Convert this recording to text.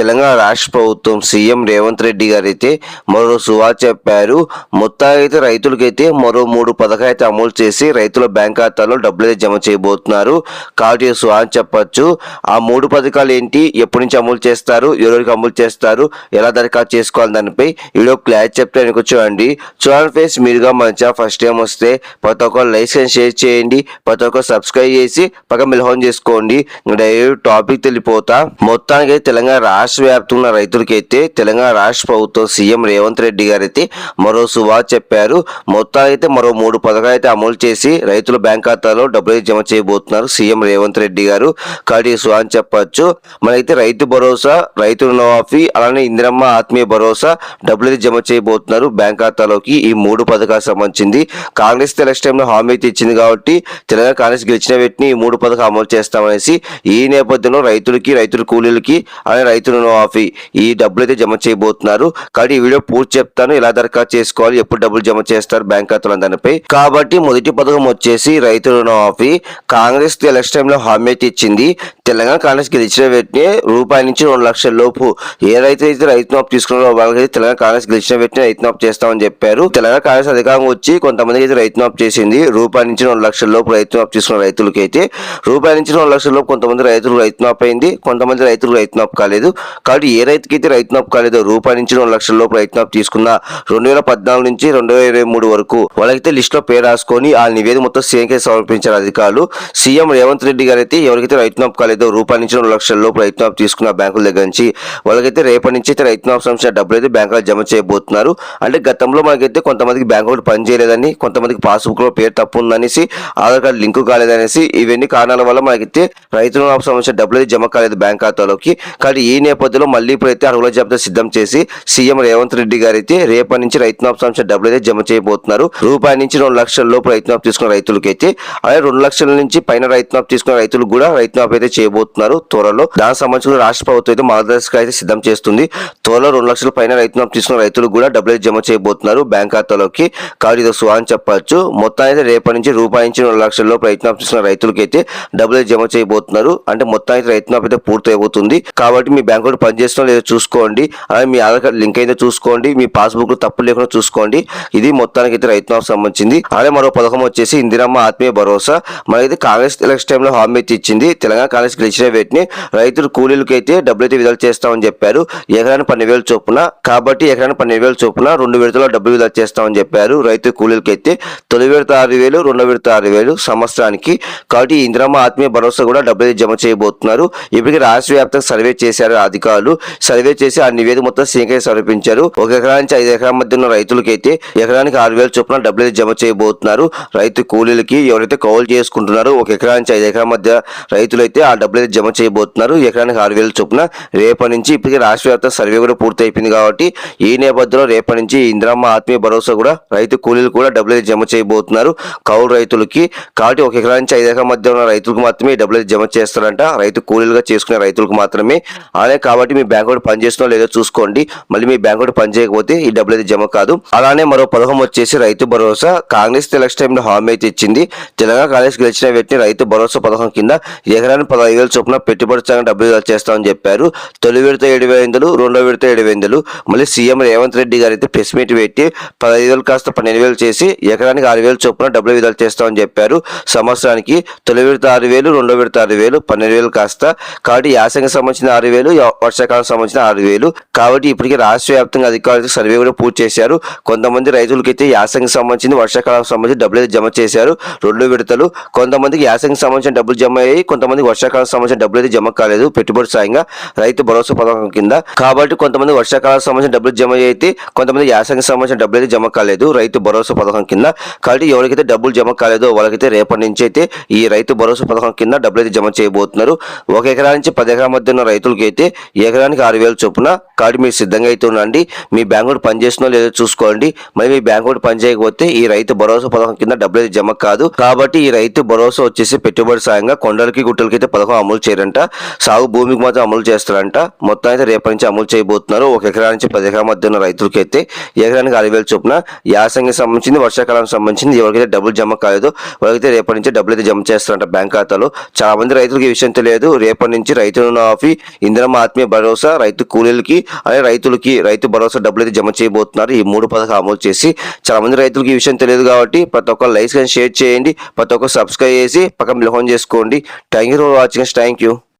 తెలంగాణ రాష్ట్ర ప్రభుత్వం సీఎం రేవంత్ రెడ్డి గారు అయితే మరో సువా చెప్పారు. మొత్తానికి అయితే రైతులకైతే మరో మూడు పథకాలు అయితే అమలు చేసి రైతుల బ్యాంక్ ఖాతాలో డబ్బులు అయితే జమ చేయబోతున్నారు. కాబట్టి సువా అని చెప్పొచ్చు. ఆ మూడు పథకాలు ఏంటి? ఎప్పటి నుంచి అమలు చేస్తారు? ఎవరికి అమలు చేస్తారు? ఎలా దరఖాస్తు చేసుకోవాలి దానిపై? వీడియో క్లారిటీ చెప్తే అనుకో చూడండి. చూడండి ఫేస్ మీరుగా మంచిగా ఫస్ట్ టైం వస్తే ప్రతి ఒక్కరు లైసెన్స్ షేర్ చేయండి. ప్రతి ఒక్కరు సబ్స్క్రైబ్ చేసి పక్క మిల్హోన్ చేసుకోండి. డైరెక్ట్ టాపిక్ తెలిపోతా. మొత్తానికి అయితే తెలంగాణ రాష్ట్ర వ్యాప్తంగా ఉన్న రైతులకైతే తెలంగాణ రాష్ట్ర ప్రభుత్వం సీఎం రేవంత్ రెడ్డి గారు అయితే మరో సువా చెప్పారు. మొత్తానికి అయితే మరో మూడు పథకాలు అయితే అమలు చేసి రైతుల బ్యాంక్ ఖాతాలో డబ్బులు జమ చేయబోతున్నారు సీఎం రేవంత్ రెడ్డి గారు. కాబట్టి సువా అని చెప్పచ్చు. మనైతే రైతు భరోసా రైతు రుణమాఫీ అలానే ఇందిరమ్మ ఆత్మీయ భరోసా డబ్బులు జమ చేయబోతున్నారు బ్యాంక్ ఖాతాలోకి ఈ మూడు పథకాలు సంబంధించింది. కాంగ్రెస్ తెలక్స్ టైంలో హామీ అయితే ఇచ్చింది కాబట్టి తెలంగాణ కాంగ్రెస్ గెలిచిన వీటిని ఈ మూడు పథకాలు అమలు చేస్తామనేసి ఈ నేపథ్యంలో రైతులకి రైతుల కూలీలకి అలానే రైతు రుణమాఫీ ఈ డబ్బులు అయితే జమ చేయబోతున్నారు. కానీ ఈ వీడియో పూర్తి చెప్తాను. ఎలా దరఖాస్తు చేసుకోవాలి ఎప్పుడు డబ్బులు జమ చేస్తారు బ్యాంక్ ఖాతాలో దానిపై కాబట్టి మొదటి పథకం వచ్చేసి రైతు రుణమాఫీ కాంగ్రెస్ ఎలక్షన్ టైంలో హామీ ఇచ్చింది. తెలంగాణ కాంగ్రెస్ గెలిచిన వెంటనే రూపాయి నుంచి రెండు లక్షల లోపు ఏ రైతు అయితే రైతు మాపు తీసుకున్నారో వాళ్ళకైతే తెలంగాణ కాంగ్రెస్ గెలిచిన వెంటనే రైతు నాపు చేస్తామని చెప్పారు. తెలంగాణ కాంగ్రెస్ అధికారం వచ్చి కొంతమందికి అయితే రైతు నాపు చేసింది. రూపాయి నుంచి రెండు లక్షల లోపు రైతు మాపు తీసుకున్న రైతులకైతే. అయితే రూపాయి నుంచి రెండు లక్షల లోపు కొంతమంది రైతులు రైతు మాపు అయింది. కొంతమంది రైతులు రైతు నాపు కాలేదు. కాబట్టి ఏ రైతుకి అయితే రైతు మాపు కాలేదు రూపాయి నుంచి రెండు లక్షల లోపు రైతు మాపు తీసుకున్న రెండు వేల పద్నాలుగు నుంచి రెండు వేల ఇరవై మూడు వరకు వాళ్ళకైతే లిస్ట్లో పేరు రాసుకొని ఆ నివేదిక మొత్తం సీఎంకే సమర్పించారు అధికారులు. సీఎం రేవంత్ రెడ్డి గారు అయితే ఎవరికైతే రైతు మాపు కాలేదో రూపాయి నుంచి రెండు లక్షల లోపు రైతు తీసుకున్న బ్యాంకుల దగ్గర నుంచి వాళ్ళకైతే రేపటి నుంచి అయితే రైతు మాపు సంబంధించిన డబ్బులు అయితే బ్యాంకులో జమ చేయబోతున్నారు. అంటే గతంలో మనకైతే కొంతమందికి బ్యాంకులు అకౌంట్ కొంతమందికి పాస్బుక్లో పేరు తప్పు ఉందనేసి ఆధార్ కార్డు లింక్ కాలేదనేసి ఇవన్నీ కారణాల వల్ల మనకైతే రైతు రుణమాఫీ సంబంధించిన డబ్బులు అయితే జమ కాలేదు బ్యాంక్ ఖాతాలోకి. కానీ ఈ నేపథ్యంలో మళ్ళీ ఇప్పుడైతే అర్హుల జాబితా సిద్ధం చేసి సీఎం రేవంత్ రెడ్డి గారు అయితే రేపటి నుంచి రైతు సంస్థ డబ్బులు అయితే జమ చేయబోతున్నారు. రూపాయి నుంచి రెండు లక్షల లోపు రైతు తీసుకున్న రైతులకైతే అలాగే రెండు లక్షల నుంచి పైన రైతు తీసుకున్న రైతులు కూడా రైతు అయితే చేయబోతున్నారు త్వరలో. దానికి సంబంధించిన రాష్ట్ర ప్రభుత్వం అయితే మార్గదర్శక అయితే సిద్ధం చేస్తుంది. త్వరలో రెండు లక్షల పైన రైతు తీసుకున్న రైతులు కూడా డబ్బులు జమ చేయబోతున్నారు. బ్యాంక్ ఖాతాలోకి కాబట్టి ఇది సువా అని చెప్పచ్చు. మొత్తం అయితే రేపటి నుంచి రూపాయి నుంచి రెండు లక్షల లోపు రైతు తీసుకున్న రైతులకైతే డబ్బులు జమ చేయబోతున్నారు. అంటే మొత్తం అయితే రైతు అయితే పూర్తి అయిపోతుంది కాబట్టి మీ బ్యాంక్ అకౌంట్ పనిచేస్తున్నా లేదో చూసుకోండి. అలాగే మీ ఆధార్ కార్డు లింక్ అయితే చూసుకోండి. మీ పాస్బుక్ తప్పు లేకుండా చూసుకోండి. ఇది మొత్తానికి అయితే రైతు సంబంధించింది. అలాగే మరో పథకం వచ్చేసి ఇందిరమ్మ ఆత్మీయ భరోసా. మనకైతే కాంగ్రెస్ ఎలక్షన్ టైంలో హామీ అయితే ఇచ్చింది. తెలంగాణ కాంగ్రెస్ గెలిచిన వేటిని రైతులు కూలీలకు అయితే డబ్బులు అయితే విడుదల చేస్తామని చెప్పారు. ఎకరానికి పన్నెండు వేలు చొప్పున. కాబట్టి ఎకరానికి పన్నెండు వేలు చొప్పున రెండు విడతలో డబ్బులు విడుదల చేస్తామని చెప్పారు. రైతు కూలీలకు అయితే తొలి విడత ఆరు వేలు రెండో విడత ఆరు వేలు సంవత్సరానికి. కాబట్టి ఇందిరమ్మ ఆత్మీయ భరోసా కూడా డబ్బులు అయితే జమ చేయబోతున్నారు. ఇప్పటికీ రాష్ట్ర వ్యాప్తంగా సర్వే చేశారు. అధికారులు సర్వే చేసి ఆ నివేదిక మొత్తం సీఎంకే సమర్పించారు. ఒక ఎకరా నుంచి ఐదు ఎకరాల మధ్య ఉన్న రైతులకి అయితే ఎకరానికి ఆరు వేల చొప్పున డబ్బులు జమ చేయబోతున్నారు. రైతు కూలీలకి ఎవరైతే కౌలు చేసుకుంటున్నారో ఒక ఎకరా నుంచి ఐదు ఎకరాల మధ్య రైతులు అయితే ఆ డబ్బులు జమ చేయబోతున్నారు. ఎకరానికి ఆరు వేల చొప్పున రేపటి నుంచి ఇప్పటికే రాష్ట్ర వ్యాప్త సర్వే కూడా పూర్తి అయిపోయింది కాబట్టి ఈ నేపథ్యంలో రేపటి నుంచి ఇందిరమ్మ ఆత్మీయ భరోసా కూడా రైతు కూలీలు కూడా డబ్బులు జమ చేయబోతున్నారు. కౌలు రైతులకి కాబట్టి ఒక ఎకరా నుంచి ఐదు ఎకరాల మధ్య ఉన్న రైతులకు మాత్రమే డబ్బులు జమ చేస్తారంట. రైతు కూలీలుగా చేసుకునే రైతులకు మాత్రమే. అలానే కాబట్టి మీ బ్యాంక్ అకౌంట్ పనిచేస్తుందో లేదో చూసుకోండి. మళ్ళీ మీ బ్యాంక్ అకౌంట్ పని చేయకపోతే ఈ డబ్బులు అయితే జమ కాదు. అలానే మరో పథకం వచ్చేసి రైతు భరోసా. కాంగ్రెస్ ఎలక్షన్ టైంలో హామీ అయితే ఇచ్చింది. తెలంగాణ కాంగ్రెస్ గెలిచిన వ్యక్తిని రైతు భరోసా పథకం కింద ఎకరానికి పదహైదు వేల చొప్పున పెట్టుబడి సంఘం డబ్బులు చేస్తామని చెప్పారు. తొలి విడత ఏడు వేలు రెండో విడత ఏడు వేలు మళ్ళీ సీఎం రేవంత్ రెడ్డి గారు అయితే ప్రెస్ మీట్ పెట్టి పదహైదు వేలు కాస్త పన్నెండు వేలు చేసి ఎకరానికి ఆరు వేలు చొప్పున డబ్బులు విడుదల చేస్తామని చెప్పారు. సంవత్సరానికి తొలి విడత ఆరు వేలు రెండో విడత ఆరు వేలు పన్నెండు వేలు కాస్త. కాబట్టి యాసంకి సంబంధించిన ఆరు వేలు వర్షాకాలం సంబంధించిన ఆరు వేలు. కాబట్టి ఇప్పటికే రాష్ట్ర వ్యాప్తంగా అధికారులు సర్వే కూడా పూర్తి చేశారు. కొంతమంది రైతులకైతే యాసంగి సంబంధించిన వర్షాకాలం సంబంధించి డబ్బులు అయితే జమ చేశారు. రెండు విడతలు. కొంతమందికి యాసంగి సంబంధించిన డబ్బులు జమ అయ్యాయి. కొంతమందికి వర్షాకాలం సంబంధించిన డబ్బులు అయితే జమ కాలేదు. పెట్టుబడి సాయంగా రైతు భరోసా పథకం కింద. కాబట్టి కొంతమంది వర్షాకాలం సంబంధించిన డబ్బులు జమ అయితే కొంతమంది యాసంగి సంబంధించిన డబ్బులు అయితే జమ కాలేదు. రైతు భరోసా పథకం కింద. కాబట్టి ఎవరికైతే డబ్బులు జమ కాలేదో వాళ్ళకైతే రేపటి నుంచి అయితే ఈ రైతు భరోసా పథకం కింద డబ్బులు అయితే జమ చేయబోతున్నారు. ఒక ఎకరా నుంచి పది ఎకరాల మధ్య ఉన్న రైతులకైతే ఎకరానికి ఆరు వేలు చొప్పున కార్డు మీరు సిద్ధంగా అయితే ఉండండి. మీ బ్యాంక్ కూడా పనిచేస్తుందో లేదో చూసుకోండి. మరి మీ బ్యాంక్ కూడా పని చేయకపోతే ఈ రైతు భరోసా పథకం కింద డబ్బులు అయితే జమ కాదు. కాబట్టి ఈ రైతు భరోసా వచ్చేసి పెట్టుబడి సాయంగా కొండలకి గుట్టలకి అయితే పథకం అమలు చేయరంట. సాగు భూమికి మాత్రం అమలు చేస్తారంట. మొత్తం అయితే రేపటి నుంచి అమలు చేయబోతున్నారు. ఒక ఎకరా నుంచి పది ఎకరా మధ్య ఉన్న రైతులకి అయితే ఎకరానికి ఆరు వేలు చొప్పున యాసంగి సంబంధించింది వర్షాకాలానికి సంబంధించింది ఎవరికైతే డబ్బులు జమ కాలేదో వాళ్ళకైతే రేపటి నుంచి డబ్బులు అయితే జమ చేస్తారంట బ్యాంక్ ఖాతాలో. చాలా మంది రైతులకు ఈ విషయం తెలియదు. రేపటి నుంచి రైతు రుణమాఫీ ఇంధనం ఆత్మీయ భరోసా రైతు కూలీలకి అలాగే రైతులకి రైతు భరోసా డబ్బులు అయితే జమ చేయబోతున్నారు. ఈ మూడు పథకాలు అమలు చేసి చాలా మంది రైతులకు ఈ విషయం తెలియదు కాబట్టి ప్రతి ఒక్క లైక్స్ కానీ షేర్ చేయండి. ప్రతి ఒక్క సబ్స్క్రైబ్ చేసి పక్కన మిలహం చేసుకోండి. Thank you for watching thank you